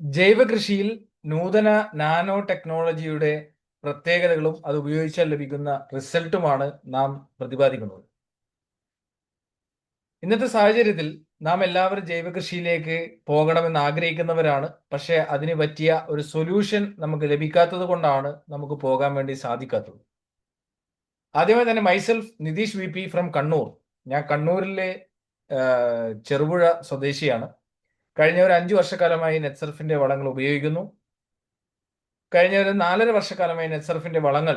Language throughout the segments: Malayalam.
ജൈവ കൃഷിയിൽ നൂതന നാനോ ടെക്നോളജിയുടെ പ്രത്യേകതകളും അത് ഉപയോഗിച്ചാൽ ലഭിക്കുന്ന റിസൾട്ടുമാണ് നാം പ്രതിപാദിക്കുന്നത്. ഇന്നത്തെ സാഹചര്യത്തിൽ നാം എല്ലാവരും ജൈവകൃഷിയിലേക്ക് പോകണമെന്ന് ആഗ്രഹിക്കുന്നവരാണ്. പക്ഷെ അതിന് പറ്റിയ ഒരു സൊല്യൂഷൻ നമുക്ക് ലഭിക്കാത്തത് കൊണ്ടാണ് നമുക്ക് പോകാൻ വേണ്ടി സാധിക്കാത്തത്. ആദ്യമായി തന്നെ myself Nitish V P from Kannur. ഞാൻ കണ്ണൂരിലെ ചെറുപുഴ സ്വദേശിയാണ്. കഴിഞ്ഞ ഒരു അഞ്ചു വർഷക്കാലമായി നെറ്റ്സർഫിന്റെ വളങ്ങൾ ഉപയോഗിക്കുന്നു. കഴിഞ്ഞ ഒരു നാലര വർഷക്കാലമായി നെറ്റ്സർഫിന്റെ വളങ്ങൾ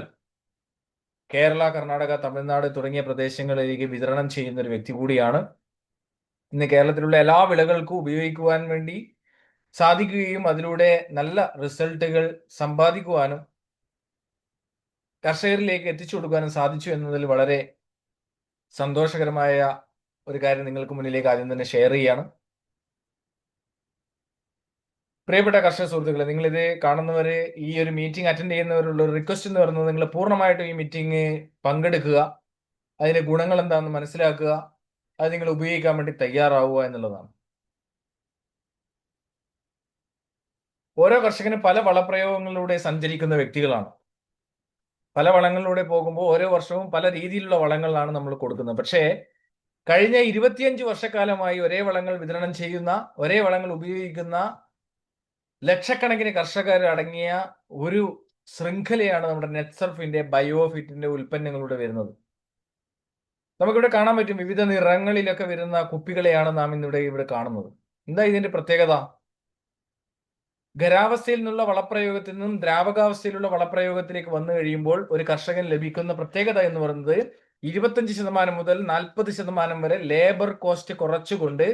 കേരള കർണാടക തമിഴ്നാട് തുടങ്ങിയ പ്രദേശങ്ങളിലേക്ക് വിതരണം ചെയ്യുന്ന ഒരു വ്യക്തി കൂടിയാണ്. ഇന്ന് കേരളത്തിലുള്ള എല്ലാ വിളകൾക്കും ഉപയോഗിക്കുവാൻ വേണ്ടി സാധിക്കുകയും അതിലൂടെ നല്ല റിസൾട്ടുകൾ സമ്പാദിക്കുവാനും കർഷകരിലേക്ക് എത്തിച്ചു കൊടുക്കാനും സാധിച്ചു എന്നതിൽ വളരെ സന്തോഷകരമായ ഒരു കാര്യം നിങ്ങൾക്ക് മുന്നിലേക്ക് ആദ്യം തന്നെ ഷെയർ ചെയ്യാണ്. പ്രിയപ്പെട്ട കർഷക സുഹൃത്തുക്കളെ നിങ്ങൾ ഇത് കാണുന്നവര് ഈ ഒരു മീറ്റിംഗ് അറ്റൻഡ് ചെയ്യുന്നവരുള്ള ഒരു റിക്വസ്റ്റ് എന്ന് പറയുന്നത് നിങ്ങൾ പൂർണമായിട്ടും ഈ മീറ്റിംഗ് പങ്കെടുക്കുക. അതിന്റെ ഗുണങ്ങൾ എന്താണെന്ന് മനസ്സിലാക്കുക. അത് നിങ്ങൾ ഉപയോഗിക്കാൻ വേണ്ടി തയ്യാറാവുക എന്നുള്ളതാണ്. ഓരോ കർഷകനും പല വളപ്രയോഗങ്ങളിലൂടെ സഞ്ചരിക്കുന്ന വ്യക്തികളാണ്. പല വളങ്ങളിലൂടെ പോകുമ്പോൾ ഓരോ വർഷവും പല രീതിയിലുള്ള വളങ്ങളാണ് നമ്മൾ കൊടുക്കുന്നത്. പക്ഷേ കഴിഞ്ഞ ഇരുപത്തിയഞ്ച് വർഷക്കാലമായി ഒരേ വളങ്ങൾ വിതരണം ചെയ്യുന്ന ഒരേ വളങ്ങൾ ഉപയോഗിക്കുന്ന ലക്ഷക്കണക്കിന് കർഷകർ അടങ്ങിയ ഒരു ശൃംഖലയാണ് നമ്മുടെ നെറ്റ്സർഫിന്റെ ബയോഫിറ്റിന്റെ ഉൽപ്പന്നങ്ങളിലൂടെ വരുന്നത്. നമുക്കിവിടെ കാണാൻ പറ്റും വിവിധ നിറങ്ങളിലൊക്കെ വരുന്ന കുപ്പികളെയാണ് നാം ഇന്നിവിടെ ഇവിടെ കാണുന്നത്. എന്താ ഇതിന്റെ പ്രത്യേകത? ഖരാവസ്ഥയിൽ നിന്നുള്ള വളപ്രയോഗത്തിൽ നിന്നും ദ്രാവകാവസ്ഥയിലുള്ള വളപ്രയോഗത്തിലേക്ക് വന്നു കഴിയുമ്പോൾ ഒരു കർഷകൻ ലഭിക്കുന്ന പ്രത്യേകത എന്ന് പറയുന്നത് ഇരുപത്തഞ്ച് ശതമാനം മുതൽ നാൽപ്പത് ശതമാനം വരെ ലേബർ കോസ്റ്റ് കുറച്ചുകൊണ്ട്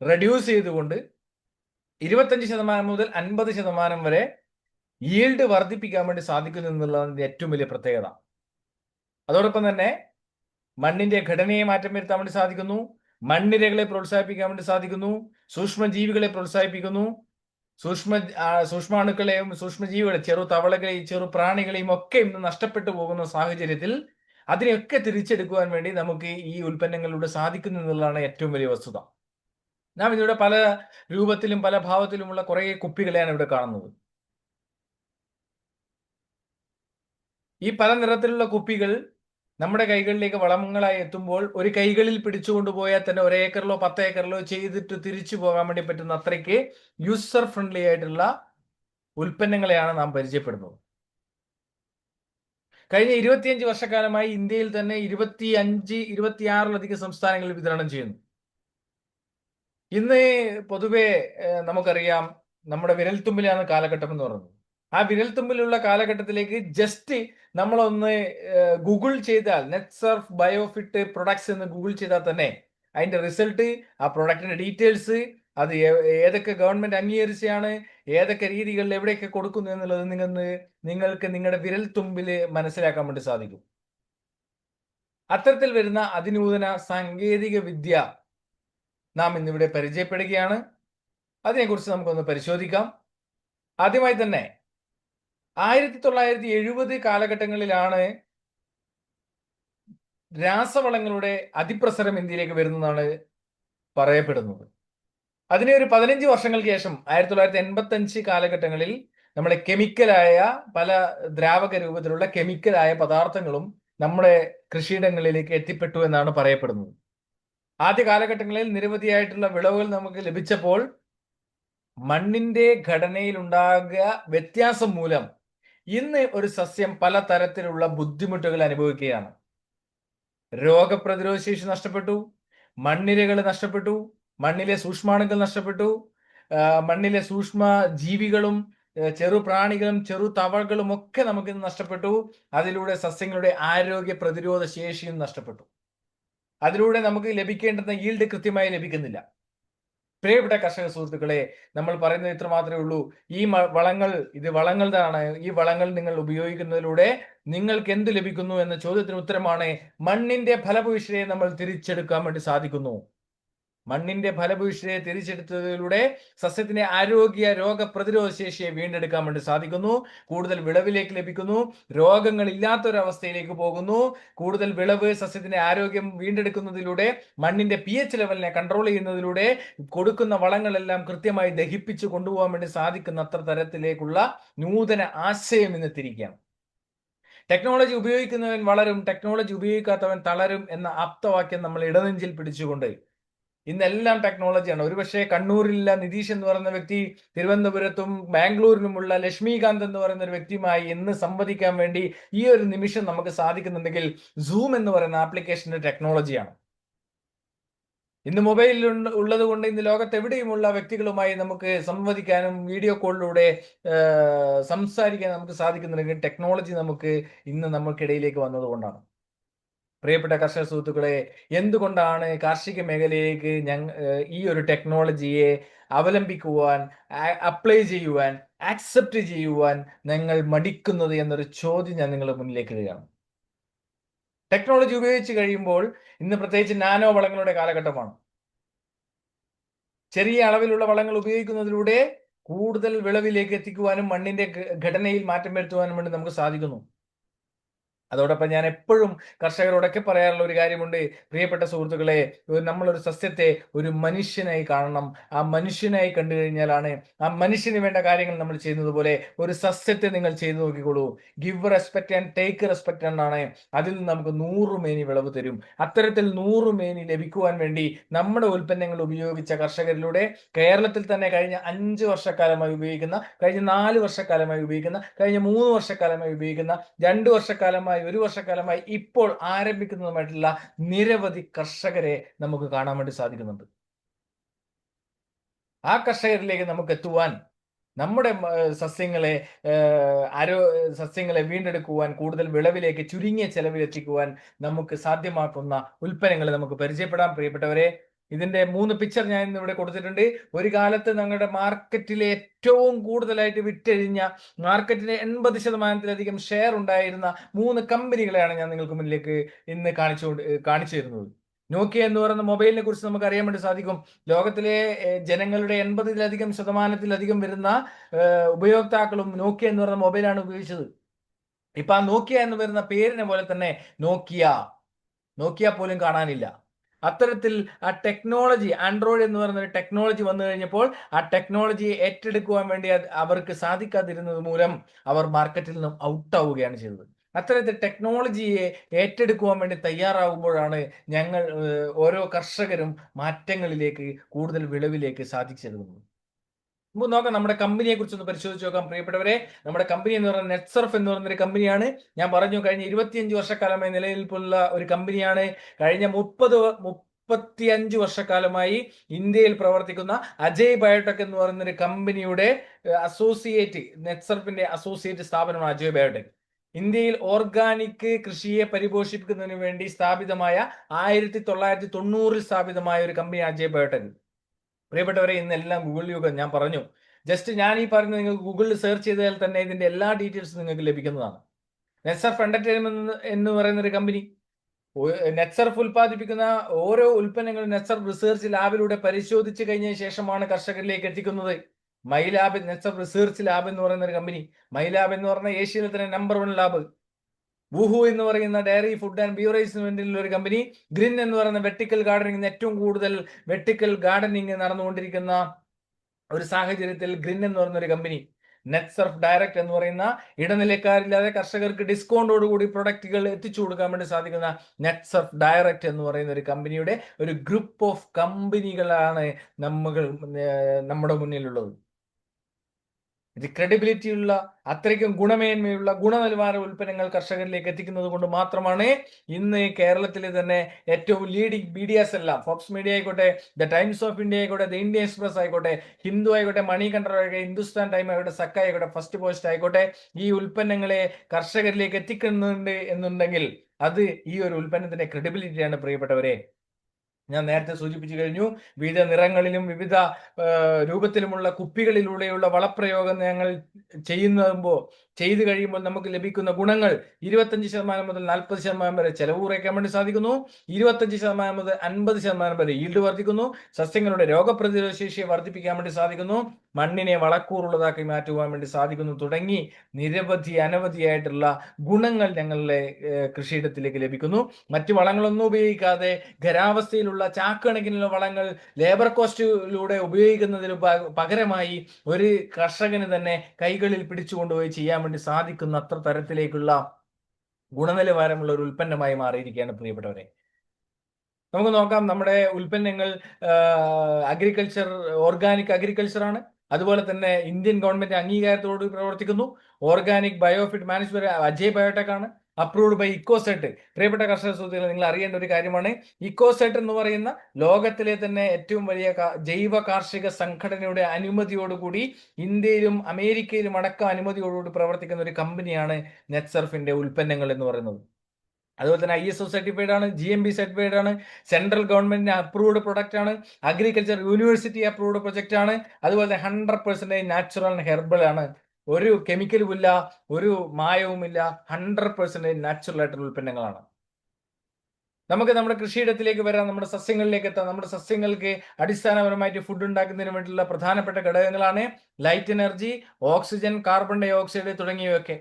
റെഡ്യൂസ് ചെയ്തുകൊണ്ട് ഇരുപത്തഞ്ച് ശതമാനം മുതൽ അൻപത് ശതമാനം വരെ ഈൽഡ് വർദ്ധിപ്പിക്കാൻ വേണ്ടി സാധിക്കുന്നു എന്നുള്ളതാണ് ഏറ്റവും വലിയ പ്രത്യേകത. അതോടൊപ്പം തന്നെ മണ്ണിന്റെ ഘടനയെ മാറ്റം വരുത്താൻ വേണ്ടി സാധിക്കുന്നു മണ്ണിരകളെ പ്രോത്സാഹിപ്പിക്കാൻ വേണ്ടി സാധിക്കുന്നു സൂക്ഷ്മജീവികളെ പ്രോത്സാഹിപ്പിക്കുന്നു സൂക്ഷ്മ സൂക്ഷ്മാണുക്കളെയും സൂക്ഷ്മജീവികളെ ചെറു തവളകളെയും ചെറു പ്രാണികളെയും ഒക്കെ ഇന്ന് നഷ്ടപ്പെട്ടു പോകുന്ന സാഹചര്യത്തിൽ അതിനെയൊക്കെ തിരിച്ചെടുക്കുവാൻ വേണ്ടി നമുക്ക് ഈ ഉൽപ്പന്നങ്ങളിലൂടെ സാധിക്കുന്നു എന്നുള്ളതാണ് ഏറ്റവും വലിയ വസ്തുത. നാം ഇതിവിടെ പല രൂപത്തിലും പല ഭാവത്തിലുമുള്ള കുറേ കുപ്പികളെയാണ് ഇവിടെ കാണുന്നത്. ഈ പല നിറത്തിലുള്ള കുപ്പികൾ നമ്മുടെ കൈകളിലേക്ക് വളമങ്ങളായി എത്തുമ്പോൾ ഒരു കൈകളിൽ പിടിച്ചുകൊണ്ട് പോയാൽ തന്നെ ഒരു ഏക്കറിലോ പത്ത് ഏക്കറിലോ ചെയ്തിട്ട് തിരിച്ചു പോകാൻ വേണ്ടി പറ്റുന്ന അത്രയ്ക്ക് യൂസർ ഫ്രണ്ട്ലി ആയിട്ടുള്ള ഉൽപ്പന്നങ്ങളെയാണ് നാം പരിചയപ്പെടുന്നത്. കഴിഞ്ഞ ഇരുപത്തിയഞ്ച് വർഷക്കാലമായി ഇന്ത്യയിൽ തന്നെ ഇരുപത്തി അഞ്ച് ഇരുപത്തിയാറിലധികം സംസ്ഥാനങ്ങളിൽ വിതരണം ചെയ്യുന്നു. ഇന്ന് പൊതുവെ നമുക്കറിയാം നമ്മുടെ വിരൽത്തുമ്പിലാണ് കാലഘട്ടം എന്ന് പറയുന്നത്. ആ വിരൽത്തുമ്പിലുള്ള കാലഘട്ടത്തിലേക്ക് ജസ്റ്റ് നമ്മളൊന്ന് ഗൂഗിൾ ചെയ്താൽ നെറ്റ് സർഫ് ബയോഫിറ്റ് പ്രൊഡക്ട്സ് എന്ന് ഗൂഗിൾ ചെയ്താൽ തന്നെ അതിന്റെ റിസൾട്ട് ആ പ്രൊഡക്റ്റിന്റെ ഡീറ്റെയിൽസ് അത് ഏതൊക്കെ ഗവൺമെന്റ് അംഗീകരിച്ചാണ് ഏതൊക്കെ രീതികളിൽ എവിടെയൊക്കെ കൊടുക്കുന്നു എന്നുള്ളത് നിങ്ങൾ നിങ്ങൾക്ക് നിങ്ങളുടെ വിരൽ തുമ്പിൽ മനസ്സിലാക്കാൻ വേണ്ടി സാധിക്കും. അത്തരത്തിൽ വരുന്ന അതിനൂതന സാങ്കേതിക വിദ്യ നാം ഇന്നിവിടെ പരിചയപ്പെടുകയാണ്. അതിനെക്കുറിച്ച് നമുക്കൊന്ന് പരിശോധിക്കാം. ആദ്യമായി തന്നെ ആയിരത്തി തൊള്ളായിരത്തി എഴുപത് കാലഘട്ടങ്ങളിലാണ് രാസവളങ്ങളുടെ അതിപ്രസരം ഇന്ത്യയിലേക്ക് വരുന്നതാണ് പറയപ്പെടുന്നത്. അതിനെ ഒരു പതിനഞ്ച് വർഷങ്ങൾക്ക് ശേഷം ആയിരത്തി തൊള്ളായിരത്തി എൺപത്തി അഞ്ച് കാലഘട്ടങ്ങളിൽ നമ്മുടെ കെമിക്കലായ പല ദ്രാവക രൂപത്തിലുള്ള കെമിക്കലായ പദാർത്ഥങ്ങളും നമ്മുടെ കൃഷിയിടങ്ങളിലേക്ക് എത്തിപ്പെട്ടു എന്നാണ് പറയപ്പെടുന്നത്. ആദ്യ കാലഘട്ടങ്ങളിൽ നിരവധിയായിട്ടുള്ള വിളവുകൾ നമുക്ക് ലഭിച്ചപ്പോൾ മണ്ണിന്റെ ഘടനയിൽ ഉണ്ടാകുക വ്യത്യാസം മൂലം ഇന്ന് ഒരു സസ്യം പല തരത്തിലുള്ള ബുദ്ധിമുട്ടുകൾ അനുഭവിക്കുകയാണ്. രോഗപ്രതിരോധ ശേഷി നഷ്ടപ്പെട്ടു മണ്ണിരകൾ നഷ്ടപ്പെട്ടു മണ്ണിലെ സൂക്ഷ്മാണുക്കൾ നഷ്ടപ്പെട്ടു മണ്ണിലെ സൂക്ഷ്മ ജീവികളും ചെറു പ്രാണികളും ചെറു തവളുകളും ഒക്കെ നമുക്ക് നഷ്ടപ്പെട്ടു. അതിലൂടെ സസ്യങ്ങളുടെ ആരോഗ്യ പ്രതിരോധ ശേഷിയും നഷ്ടപ്പെട്ടു. അതിലൂടെ നമുക്ക് ലഭിക്കേണ്ടുന്ന ഈൽഡ് കൃത്യമായി ലഭിക്കുന്നില്ല. പ്രിയപ്പെട്ട കർഷക സുഹൃത്തുക്കളെ നമ്മൾ പറയുന്നത് ഇത്ര മാത്രമേ ഉള്ളൂ. ഈ വളങ്ങൾ ഇത് വളങ്ങളാണ് ഈ വളങ്ങൾ നിങ്ങൾ ഉപയോഗിക്കുന്നതിലൂടെ നിങ്ങൾക്ക് എന്ത് ലഭിക്കുന്നു എന്ന ചോദ്യത്തിന് ഉത്തരമാണ് മണ്ണിന്റെ ഫലഭൂയിഷ്ഠയെ നമ്മൾ തിരിച്ചെടുക്കാൻ വേണ്ടി സാധിക്കുന്നു. മണ്ണിന്റെ ഫലഭൂഷ്ടയെ തിരിച്ചെടുത്തതിലൂടെ സസ്യത്തിന്റെ ആരോഗ്യ രോഗ പ്രതിരോധ ശേഷിയെ വീണ്ടെടുക്കാൻ വേണ്ടി സാധിക്കുന്നു. കൂടുതൽ വിളവിലേക്ക് ലഭിക്കുന്നു. രോഗങ്ങൾ ഇല്ലാത്തൊരവസ്ഥയിലേക്ക് പോകുന്നു. കൂടുതൽ വിളവ് സസ്യത്തിന്റെ ആരോഗ്യം വീണ്ടെടുക്കുന്നതിലൂടെ മണ്ണിന്റെ പി എച്ച് ലെവലിനെ കൺട്രോൾ ചെയ്യുന്നതിലൂടെ കൊടുക്കുന്ന വളങ്ങളെല്ലാം കൃത്യമായി ദഹിപ്പിച്ച് കൊണ്ടുപോകാൻ വേണ്ടി സാധിക്കുന്ന അത്ര തരത്തിലേക്കുള്ള നൂതന ആശയം എന്ന് തിരിക്കാം ടെക്നോളജി ഉപയോഗിക്കുന്നവൻ വളരും ടെക്നോളജി ഉപയോഗിക്കാത്തവൻ തളരും എന്ന ആപ്തവാക്യം നമ്മൾ ഇടനെഞ്ചിൽ പിടിച്ചുകൊണ്ട് ഇന്നെല്ലാം ടെക്നോളജിയാണ് ഒരുപക്ഷെ കണ്ണൂരിലുള്ള നിതീഷ് എന്ന് പറയുന്ന വ്യക്തി തിരുവനന്തപുരത്തും ബാംഗ്ലൂരിലുമുള്ള ലക്ഷ്മികാന്ത് എന്ന് പറയുന്ന ഒരു വ്യക്തിയുമായി ഇന്ന് സംവദിക്കാൻ വേണ്ടി ഈ ഒരു നിമിഷം നമുക്ക് സാധിക്കുന്നുണ്ടെങ്കിൽ സൂം എന്ന് പറയുന്ന ആപ്ലിക്കേഷന്റെ ടെക്നോളജിയാണ് ഇന്ന് മൊബൈലിൽ ഉള്ളത് കൊണ്ട് ഇന്ന് ലോകത്ത് എവിടെയുമുള്ള വ്യക്തികളുമായി നമുക്ക് സംവദിക്കാനും വീഡിയോ കോളിലൂടെ സംസാരിക്കാൻ നമുക്ക് സാധിക്കുന്നുണ്ടെങ്കിൽ ടെക്നോളജി നമുക്ക് ഇന്ന് നമുക്കിടയിലേക്ക് വന്നതുകൊണ്ടാണ് പ്രിയപ്പെട്ട കർഷക സുഹൃത്തുക്കളെ എന്തുകൊണ്ടാണ് കാർഷിക മേഖലയിലേക്ക് ഞങ്ങൾ ഈ ഒരു ടെക്നോളജിയെ അവലംബിക്കുവാൻ അപ്ലൈ ചെയ്യുവാൻ ആക്സെപ്റ്റ് ചെയ്യുവാൻ ഞങ്ങൾ മടിക്കുന്നത് എന്നൊരു ചോദ്യം ഞാൻ നിങ്ങളുടെ മുന്നിലേക്ക് ഇടുകയാണ്. ടെക്നോളജി ഉപയോഗിച്ച് കഴിയുമ്പോൾ ഇന്ന് പ്രത്യേകിച്ച് നാനോ വളങ്ങളുടെ കാലഘട്ടമാണ്. ചെറിയ അളവിലുള്ള വളങ്ങൾ ഉപയോഗിക്കുന്നതിലൂടെ കൂടുതൽ വിളവിലേക്ക് എത്തിക്കുവാനും മണ്ണിന്റെ ഘടനയിൽ മാറ്റം വരുത്തുവാനും വേണ്ടി നമുക്ക് സാധിക്കുന്നു. അതോടൊപ്പം ഞാൻ എപ്പോഴും കർഷകരോടൊക്കെ പറയാനുള്ള ഒരു കാര്യമുണ്ട്. പ്രിയപ്പെട്ട സുഹൃത്തുക്കളെ നമ്മളൊരു സസ്യത്തെ ഒരു മനുഷ്യനായി കാണണം. ആ മനുഷ്യനായി കണ്ടു കഴിഞ്ഞാലാണ് ആ മനുഷ്യന് വേണ്ട കാര്യങ്ങൾ നമ്മൾ ചെയ്യുന്നത് പോലെ ഒരു സസ്യത്തെ നിങ്ങൾ ചെയ്തു നോക്കിക്കോളൂ. Give respect and take respect എന്നാണ്. അതിൽ നിന്ന് നമുക്ക് നൂറ് മേനി വിളവ് തരും. അത്തരത്തിൽ നൂറ് മേനി ലഭിക്കുവാൻ വേണ്ടി നമ്മുടെ ഉൽപ്പന്നങ്ങൾ ഉപയോഗിച്ച കർഷകരിലൂടെ കേരളത്തിൽ തന്നെ കഴിഞ്ഞ അഞ്ച് വർഷക്കാലമായി ഉപയോഗിക്കുന്ന കഴിഞ്ഞ നാല് വർഷക്കാലമായി ഉപയോഗിക്കുന്ന കഴിഞ്ഞ മൂന്ന് വർഷക്കാലമായി ഉപയോഗിക്കുന്ന രണ്ട് വർഷക്കാലമായി ഒരു വർഷക്കാലമായി ഇപ്പോൾ ആരംഭിക്കുന്നതുമായിട്ടുള്ള നിരവധി കർഷകരെ നമുക്ക് കാണാൻ വേണ്ടി സാധിക്കുന്നുണ്ട്. ആ കർഷകരിലേക്ക് നമുക്ക് എത്തുവാൻ നമ്മുടെ സസ്യങ്ങളെ ആരോ സസ്യങ്ങളെ വീണ്ടെടുക്കുവാൻ കൂടുതൽ വിളവിലേക്ക് ചുരുങ്ങിയ ചെലവിൽ എത്തിക്കുവാൻ നമുക്ക് സാധ്യമാക്കുന്ന ഉൽപ്പന്നങ്ങളെ നമുക്ക് പരിചയപ്പെടാം. പ്രിയപ്പെട്ടവരെ ഇതിന്റെ മൂന്ന് പിക്ചർ ഞാൻ ഇന്ന് ഇവിടെ കൊടുത്തിട്ടുണ്ട്. ഒരു കാലത്ത് ഞങ്ങളുടെ മാർക്കറ്റിലെ ഏറ്റവും കൂടുതലായിട്ട് വിറ്റഴിഞ്ഞ മാർക്കറ്റിലെ എൺപത് ശതമാനത്തിലധികം ഷെയർ ഉണ്ടായിരുന്ന മൂന്ന് കമ്പനികളെയാണ് ഞാൻ നിങ്ങൾക്ക് മുന്നിലേക്ക് ഇന്ന് കാണിച്ചു കാണിച്ചു തരുന്നത്. നോക്കിയ എന്ന് പറയുന്ന മൊബൈലിനെ കുറിച്ച് നമുക്ക് അറിയാൻ വേണ്ടി സാധിക്കും. ലോകത്തിലെ ജനങ്ങളുടെ എൺപതിലധികം ശതമാനത്തിലധികം വരുന്ന ഉപയോക്താക്കളും നോക്കിയ എന്ന് പറയുന്ന മൊബൈലാണ് ഉപയോഗിച്ചത്. ഇപ്പൊ ആ നോക്കിയ എന്ന് വരുന്ന പേരിനെ പോലെ തന്നെ നോക്കിയ. നോക്കിയ പോലും കാണാനില്ല. അത്തരത്തിൽ ആ ടെക്നോളജി ആൻഡ്രോയിഡ് എന്ന് പറയുന്ന ഒരു ടെക്നോളജി വന്നു കഴിഞ്ഞപ്പോൾ ആ ടെക്നോളജിയെ ഏറ്റെടുക്കുവാൻ വേണ്ടി അവർക്ക് സാധിക്കാതിരുന്നത് മൂലം അവർ മാർക്കറ്റിൽ നിന്നും ഔട്ട് ആവുകയാണ് ചെയ്തത്. അത്തരത്തിൽ ടെക്നോളജിയെ ഏറ്റെടുക്കുവാൻ വേണ്ടി തയ്യാറാകുമ്പോഴാണ് ഞങ്ങൾ ഓരോ കർഷകരും മാറ്റങ്ങളിലേക്ക് കൂടുതൽ വിളവിലേക്ക് മുമ്പ് നോക്കാം നമ്മുടെ കമ്പനിയെ കുറിച്ച് ഒന്ന് പരിശോധിച്ച് നോക്കാം പ്രിയപ്പെട്ടവരെ. നമ്മുടെ കമ്പനി എന്ന് പറയുന്നത് നെറ്റ്സർഫ് എന്ന് പറയുന്ന ഒരു കമ്പനിയാണ് ഞാൻ പറഞ്ഞു കഴിഞ്ഞ ഇരുപത്തിയഞ്ച് വർഷക്കാലമായി നിലനിൽപ്പുള്ള ഒരു കമ്പനിയാണ് കഴിഞ്ഞ മുപ്പത് മുപ്പത്തിയഞ്ച് വർഷക്കാലമായി ഇന്ത്യയിൽ പ്രവർത്തിക്കുന്ന അജയ് ബയോടെക് എന്ന് പറയുന്ന ഒരു കമ്പനിയുടെ അസോസിയേറ്റ് നെറ്റ്സർഫിന്റെ അസോസിയേറ്റ് സ്ഥാപനമാണ് അജയ് ബയോടെക് ഇന്ത്യയിൽ ഓർഗാനിക് കൃഷിയെ പരിപോഷിപ്പിക്കുന്നതിന് വേണ്ടി സ്ഥാപിതമായ ആയിരത്തി തൊള്ളായിരത്തി തൊണ്ണൂറിൽ സ്ഥാപിതമായ ഒരു കമ്പനി അജയ് ബയോടെക് പ്രിയപ്പെട്ടവരെ ഇന്നെല്ലാം ഗൂഗിൾ യുഗം. ഞാൻ പറഞ്ഞു. ജസ്റ്റ് ഞാൻ ഈ പറയുന്നത് നിങ്ങൾക്ക് ഗൂഗിളിൽ സെർച്ച് ചെയ്താൽ തന്നെ ഇതിന്റെ എല്ലാ ഡീറ്റെയിൽസും നിങ്ങൾക്ക് ലഭിക്കുന്നതാണ്. നെറ്റ്സർഫ് എന്റർടൈൻമെന്റ് എന്ന് പറയുന്ന ഒരു കമ്പനി നെറ്റ്സർഫ് ഉൽപ്പാദിപ്പിക്കുന്ന ഓരോ ഉൽപ്പന്നങ്ങളും നെറ്റ്സർഫ് റിസർച്ച് ലാബിലൂടെ പരിശോധിച്ച് കഴിഞ്ഞ ശേഷമാണ് കർഷകരിലേക്ക് എത്തിക്കുന്നത്. മൈലാബ് നെറ്റ്സർഫ് റിസർച്ച് ലാബ് എന്ന് പറയുന്ന ഒരു കമ്പനി മൈലാബ് എന്ന് പറഞ്ഞ ഏഷ്യയിലെ തന്നെ നമ്പർ വൺ ലാബ്. വുഹു എന്ന് പറയുന്ന ഡയറി ഫുഡ് ആൻഡ് ബ്യൂറേഴ്സിന് ഒരു കമ്പനി ഗ്രിൻ എന്ന് പറയുന്ന വെട്ടിക്കൽ ഗാർഡനിങ് ഏറ്റവും കൂടുതൽ വെട്ടിക്കൽ ഗാർഡനിങ് നടന്നുകൊണ്ടിരിക്കുന്ന ഒരു സാഹചര്യത്തിൽ ഗ്രിൻ എന്ന് പറയുന്ന ഒരു കമ്പനി നെറ്റ് സർഫ് ഡയറക്റ്റ് എന്ന് പറയുന്ന ഇടനിലക്കാരില്ലാതെ കർഷകർക്ക് ഡിസ്കൗണ്ടോട് കൂടി പ്രൊഡക്റ്റുകൾ എത്തിച്ചു കൊടുക്കാൻ വേണ്ടി സാധിക്കുന്ന നെറ്റ് സർഫ് ഡയറക്റ്റ് എന്ന് പറയുന്ന ഒരു കമ്പനിയുടെ ഒരു ഗ്രൂപ്പ് ഓഫ് കമ്പനികളാണ് നമ്മൾ നമ്മുടെ മുന്നിലുള്ളത്. ഇത് ക്രെഡിബിലിറ്റി ഉള്ള അത്രയ്ക്കും ഗുണമേന്മയുള്ള ഗുണനിലവാര ഉൽപ്പന്നങ്ങൾ കർഷകരിലേക്ക് എത്തിക്കുന്നത് കൊണ്ട് മാത്രമാണ് ഇന്ന് കേരളത്തിലെ തന്നെ ഏറ്റവും ലീഡിംഗ് മീഡിയാസ് എല്ലാം. ഫോക്സ് മീഡിയ ആയിക്കോട്ടെ ദ ടൈംസ് ഓഫ് ഇന്ത്യ ആയിക്കോട്ടെ ദ ഇന്ത്യ എക്സ്പ്രസ് ആയിക്കോട്ടെ ഹിന്ദു ആയിക്കോട്ടെ മണി കണ്ടർ ആയിക്കോട്ടെ ഹിന്ദുസ്ഥാൻ ടൈം ആയിക്കോട്ടെ സക്ക ആയിക്കോട്ടെ ഫസ്റ്റ് പോസ്റ്റ് ആയിക്കോട്ടെ ഈ ഉൽപ്പന്നങ്ങളെ കർഷകരിലേക്ക് എത്തിക്കുന്നുണ്ട് എന്നുണ്ടെങ്കിൽ അത് ഈ ഒരു ഉൽപ്പന്നത്തിന്റെ ക്രെഡിബിലിറ്റിയാണ് പ്രിയപ്പെട്ടവരെ. ഞാൻ നേരത്തെ സൂചിപ്പിച്ചു കഴിഞ്ഞു. വിവിധ നിറങ്ങളിലും വിവിധ രൂപത്തിലുമുള്ള കുപ്പികളിലൂടെയുള്ള വളപ്രയോഗം ഞങ്ങൾ ചെയ്യുമ്പോൾ ചെയ്തു കഴിയുമ്പോൾ നമുക്ക് ലഭിക്കുന്ന ഗുണങ്ങൾ ഇരുപത്തഞ്ച് ശതമാനം മുതൽ നാൽപ്പത് ശതമാനം വരെ ചെലവ് കുറയ്ക്കാൻ വേണ്ടി സാധിക്കുന്നു. ഇരുപത്തഞ്ച് ശതമാനം മുതൽ അൻപത് ശതമാനം വരെ ഈൽഡ് വർദ്ധിക്കുന്നു. സസ്യങ്ങളുടെ രോഗപ്രതിരോധ ശേഷിയെ വർദ്ധിപ്പിക്കാൻ വേണ്ടി സാധിക്കുന്നു. മണ്ണിനെ വളക്കൂറുള്ളതാക്കി മാറ്റുവാൻ വേണ്ടി സാധിക്കുന്നു തുടങ്ങി നിരവധി അനവധിയായിട്ടുള്ള ഗുണങ്ങൾ ഞങ്ങളുടെ കൃഷിയിടത്തിലേക്ക് ലഭിക്കുന്നു. മറ്റു വളങ്ങളൊന്നും ഉപയോഗിക്കാതെ ഖരാവസ്ഥയിലുള്ള ചാക്കണക്കിനുള്ള വളങ്ങൾ ലേബർ കോസ്റ്റിലൂടെ ഉപയോഗിക്കുന്നതിന് പകരമായി ഒരു കർഷകന് തന്നെ കൈകളിൽ പിടിച്ചുകൊണ്ടുപോയി ചെയ്യാൻ വേണ്ടി സാധിക്കുന്ന അത്ര തരത്തിലേക്കുള്ള ഗുണനിലവാരമുള്ള ഒരു ഉൽപ്പന്നമായി മാറിയിരിക്കുകയാണ് പ്രിയപ്പെട്ടവരെ. നമുക്ക് നോക്കാം നമ്മുടെ ഉൽപ്പന്നങ്ങൾ അഗ്രികൾച്ചർ ഓർഗാനിക് അഗ്രികൾച്ചറാണ് അതുപോലെ തന്നെ ഇന്ത്യൻ ഗവൺമെന്റ് അംഗീകാരത്തോട് പ്രവർത്തിക്കുന്നു. Organic biofit management Ajay biotech ആണ്. അപ്രൂവ്ഡ് ബൈ ഇക്കോസെറ്റ് പ്രിയപ്പെട്ട കർഷക സുഹൃത്തുക്കളെ നിങ്ങൾ അറിയേണ്ട ഒരു കാര്യമാണ്. ഇക്കോസെറ്റ് എന്ന് പറയുന്ന ലോകത്തിലെ തന്നെ ഏറ്റവും വലിയ ജൈവ കാർഷിക സംഘടനയുടെ അനുമതിയോടുകൂടി ഇന്ത്യയിലും അമേരിക്കയിലും അടക്കം അനുമതിയോടുകൂടി പ്രവർത്തിക്കുന്ന ഒരു കമ്പനിയാണ് നെറ്റ്സർഫിന്റെ ഉൽപ്പന്നങ്ങൾ എന്ന് പറയുന്നത്. അതുപോലെ തന്നെ ഐ എസ് ഒ സർട്ടിഫൈഡ് ആണ് ജി എം ബി സർട്ടിഫൈഡ് ആണ് സെൻട്രൽ ഗവൺമെന്റിന്റെ അപ്രൂവ്ഡ് പ്രൊഡക്റ്റ് ആണ് അഗ്രികൾച്ചർ യൂണിവേഴ്സിറ്റി അപ്രൂവ്ഡ് പ്രൊജക്റ്റ് ആണ് അതുപോലെ തന്നെ hundred percentage natural and herbal ആണ് ഒരു കെമിക്കലും ഇല്ല ഒരു മായവുമില്ല ഹൺഡ്രഡ് പെർസെന്റേജ് നാച്ചുറൽ ആയിട്ടുള്ള ഉൽപ്പന്നങ്ങളാണ്. നമുക്ക് നമ്മുടെ കൃഷിയിടത്തിലേക്ക് വരാം നമ്മുടെ സസ്യങ്ങളിലേക്ക് എത്താം. നമ്മുടെ സസ്യങ്ങൾക്ക് അടിസ്ഥാനപരമായിട്ട് ഫുഡ് ഉണ്ടാക്കുന്നതിന് വേണ്ടിയുള്ള പ്രധാനപ്പെട്ട ഘടകങ്ങളാണ് light energy oxygen carbon dioxide തുടങ്ങിയവയൊക്കെ.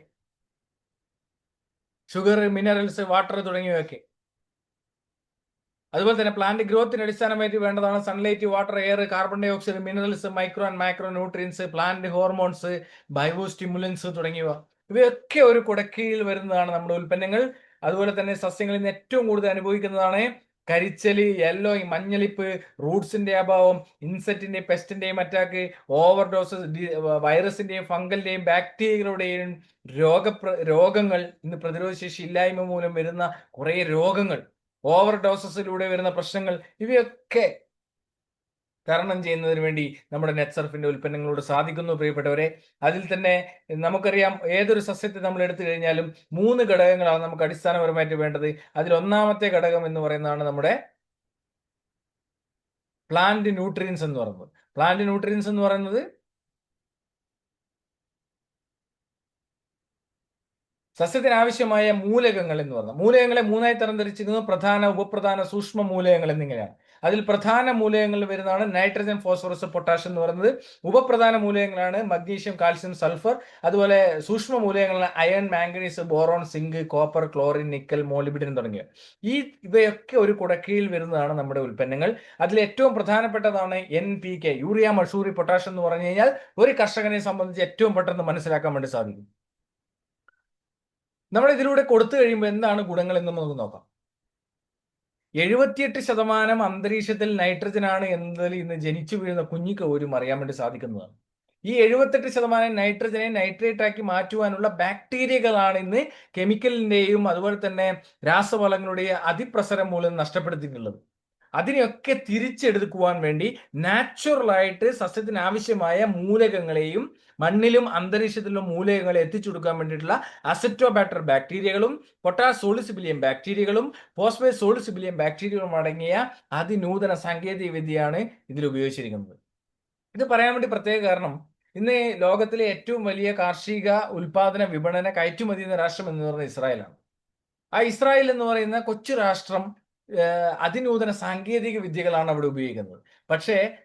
ഷുഗർ മിനറൽസ് വാട്ടർ തുടങ്ങിയവയൊക്കെ. അതുപോലെ തന്നെ പ്ലാന്റ് ഗ്രോത്തിന് അടിസ്ഥാനമായിട്ട് വേണ്ടതാണ് sunlight water air carbon dioxide minerals micro and micronutrients plant hormones biostimulants തുടങ്ങിയവ. ഇവയൊക്കെ ഒരു കുടക്കീഴിൽ വരുന്നതാണ് നമ്മുടെ ഉൽപ്പന്നങ്ങൾ. അതുപോലെ തന്നെ സസ്യങ്ങളിൽ നിന്ന് ഏറ്റവും കൂടുതൽ അനുഭവിക്കുന്നതാണ് കരിച്ചൽ യെല്ലോ മഞ്ഞളിപ്പ് റൂട്ട്സിന്റെ അഭാവം ഇൻസെറ്റിന്റെ പെസ്റ്റിന്റെയും അറ്റാക്ക് ഓവർ ഡോസ് വൈറസിന്റെയും ഫംഗലിന്റെയും ബാക്ടീരിയകളുടെയും രോഗ രോഗങ്ങൾ ഇന്ന് പ്രതിരോധശേഷി ഇല്ലായ്മ മൂലം വരുന്ന കുറേ രോഗങ്ങൾ. ഓവർ ഡോസസിലൂടെ വരുന്ന പ്രശ്നങ്ങൾ ഇവയൊക്കെ തരണം ചെയ്യുന്നതിന് വേണ്ടി നമ്മുടെ നെറ്റ്സർഫിന്റെ ഉൽപ്പന്നങ്ങളോട് സാധിക്കുന്നു പ്രിയപ്പെട്ടവരെ. അതിൽ തന്നെ നമുക്കറിയാം ഏതൊരു സസ്യത്തെ നമ്മൾ എടുത്തു കഴിഞ്ഞാലും മൂന്ന് ഘടകങ്ങളാണ് നമുക്ക് അടിസ്ഥാനപരമായിട്ട് വേണ്ടത്. അതിൽ ഒന്നാമത്തെ ഘടകം എന്ന് പറയുന്നതാണ് നമ്മുടെ പ്ലാന്റ് ന്യൂട്രിയൻസ് എന്ന് പറയുന്നത്. പ്ലാന്റ് ന്യൂട്രിയൻസ് എന്ന് പറയുന്നത് സസ്യത്തിന് ആവശ്യമായ മൂലകങ്ങൾ എന്ന് പറഞ്ഞാൽ മൂലകങ്ങളെ മൂന്നായി തരംതിരിച്ചിരിക്കുന്നു പ്രധാന ഉപപ്രധാന സൂക്ഷ്മ മൂലകങ്ങൾ എന്നിങ്ങനെയാണ്. അതിൽ പ്രധാന മൂലകങ്ങൾ വരുന്നതാണ് നൈട്രജൻ ഫോസ്ഫറസ് പൊട്ടാഷ്യം എന്ന് പറയുന്നത്. ഉപപ്രധാന മൂലകങ്ങളാണ് മഗ്നീഷ്യം കാൽസ്യം സൾഫർ. അതുപോലെ സൂക്ഷ്മ മൂലകങ്ങളാണ് iron manganese boron zinc copper chlorine nickel molybdenum തുടങ്ങിയ ഈ ഇവയൊക്കെ ഒരു കുടക്കീഴിൽ വരുന്നതാണ് നമ്മുടെ ഉൽപ്പന്നങ്ങൾ. അതിൽ ഏറ്റവും പ്രധാനപ്പെട്ടതാണ് എൻ പി കെ യൂറിയ മഷൂറി പൊട്ടാഷ്യം എന്ന് പറഞ്ഞു കഴിഞ്ഞാൽ ഒരു കർഷകനെ സംബന്ധിച്ച് ഏറ്റവും പെട്ടെന്ന് മനസ്സിലാക്കാൻ വേണ്ടി സാധിക്കും. നമ്മൾ ഇതിലൂടെ കൊടുത്തു കഴിയുമ്പോൾ എന്താണ് ഗുണങ്ങൾ എന്ന് നമുക്ക് നോക്കാം. എഴുപത്തിയെട്ട് ശതമാനം അന്തരീക്ഷത്തിൽ നൈട്രജൻ ആണ് എന്നതിൽ ഇന്ന് ജനിച്ചു വീഴുന്ന കുഞ്ഞിക്ക് പോലും അറിയാൻ വേണ്ടി സാധിക്കുന്നതാണ്. ഈ എഴുപത്തെട്ട് ശതമാനം നൈട്രജനെ നൈട്രേറ്റ് ആക്കി മാറ്റുവാനുള്ള ബാക്ടീരിയകളാണ് ഇന്ന് കെമിക്കലിന്റെയും അതുപോലെ തന്നെ രാസവളങ്ങളുടെയും അതിപ്രസരം മൂലം നഷ്ടപ്പെടുത്തിയിട്ടുള്ളത്. അതിനെയൊക്കെ തിരിച്ചെടുക്കുവാൻ വേണ്ടി നാച്ചുറലായിട്ട് സസ്യത്തിന് ആവശ്യമായ മൂലകങ്ങളെയും മണ്ണിലും അന്തരീക്ഷത്തിലും മൂലകങ്ങളെ എത്തിച്ചു കൊടുക്കാൻ വേണ്ടിയിട്ടുള്ള അസറ്റോബാക്ടർ ബാക്ടീരിയകളും പൊട്ടാസ് സോളിസിബിലിയം ബാക്ടീരിയകളും ഫോസ്ഫേറ്റ് സോളിസിബിലിയം ബാക്ടീരിയകളും അടങ്ങിയ അതിനൂതന സാങ്കേതിക വിദ്യയാണ് ഇതിൽ ഉപയോഗിച്ചിരിക്കുന്നത്. ഇത് പറയാൻ വേണ്ടി പ്രത്യേക കാരണം ഇന്ന് ലോകത്തിലെ ഏറ്റവും വലിയ കാർഷിക ഉൽപാദന വിപണന കയറ്റുമതി എന്ന രാഷ്ട്രം എന്ന് പറയുന്നത് ഇസ്രായേലാണ്. ആ ഇസ്രായേൽ എന്ന് പറയുന്ന കൊച്ചു രാഷ്ട്രം അതിനൂതന സാങ്കേതിക വിദ്യകളാണ് അവിടെ ഉപയോഗിക്കുന്നത്. പക്ഷേ